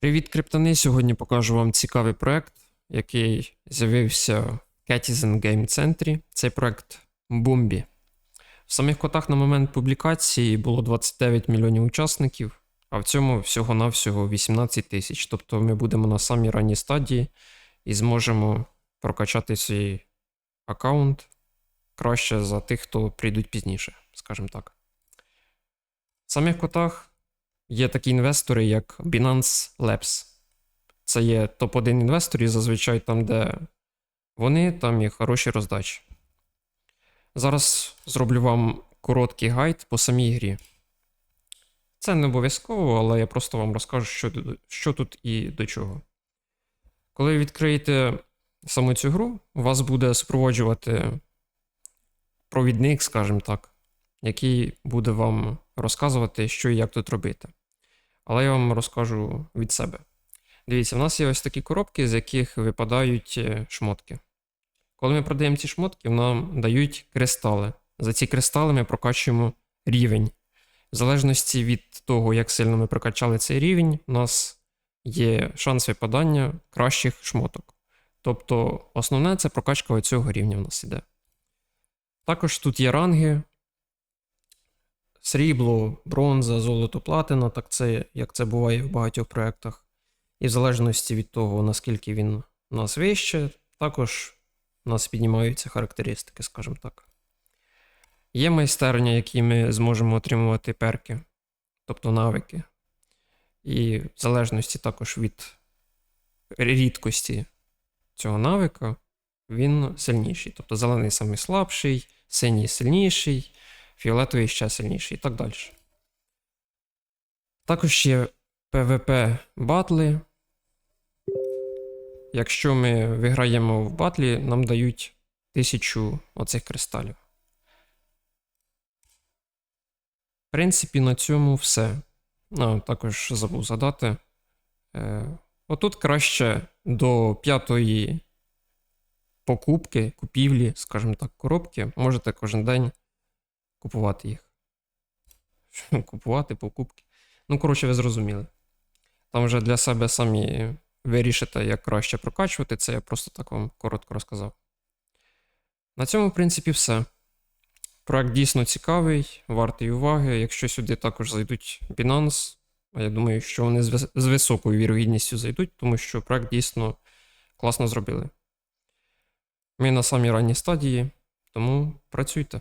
Привіт, криптони! Сьогодні покажу вам цікавий проект, який з'явився в Catizen Game Центрі. Цей проект Бумбі. В самих котах на момент публікації було 29 мільйонів учасників, а в цьому всього-навсього 18 тисяч. Тобто ми будемо на самій ранній стадії і зможемо прокачати свій аккаунт краще за тих, хто прийдуть пізніше, скажімо так. В самих котах є такі інвестори, як Binance Labs. Це є топ-1 інвесторів, зазвичай там, де вони, там є хороші роздачі. Зараз зроблю вам короткий гайд по самій грі. Це не обов'язково, але я просто вам розкажу, що, що тут і до чого. Коли ви відкриєте саму цю гру, вас буде супроводжувати провідник, скажімо так, який буде вам розказувати, що і як тут робити. Але я вам розкажу від себе. Дивіться, в нас є ось такі коробки, з яких випадають е, шмотки. Коли ми продаємо ці шмотки, нам дають кристали. За ці кристали ми прокачуємо рівень. В залежності від того, як сильно ми прокачали цей рівень, у нас є шанс випадання кращих шмоток. Тобто, основне це прокачка цього рівня в нас іде. Також тут є ранги, срібло, бронза, золото, платина, так це, як це буває в багатьох проєктах. І в залежності від того, наскільки він у нас вище, також у нас піднімаються характеристики, скажімо так. Є майстерня, які ми зможемо отримувати перки, тобто навики. І в залежності також від рідкості цього навика, він сильніший. Тобто зелений самий слабший, синій сильніший, фіолетовий ще сильніший і так далі. Також є PvP батли. Якщо ми виграємо в батлі, нам дають тисячу оцих кристалів. В принципі, на цьому все. А, також забув задати. Е, отут краще до п'ятої покупки, купівлі, скажімо так, коробки, можете кожен день купувати їх. Купувати покупки. Ну, коротше, ви зрозуміли. Там вже для себе самі вирішите, як краще прокачувати. Це я просто так вам коротко розказав. На цьому, в принципі, все. Проект дійсно цікавий, вартий уваги. Якщо сюди також зайдуть Binance, а я думаю, що вони з високою вірогідністю зайдуть, тому що проект дійсно класно зробили. Ми на самій ранній стадії, тому працюйте.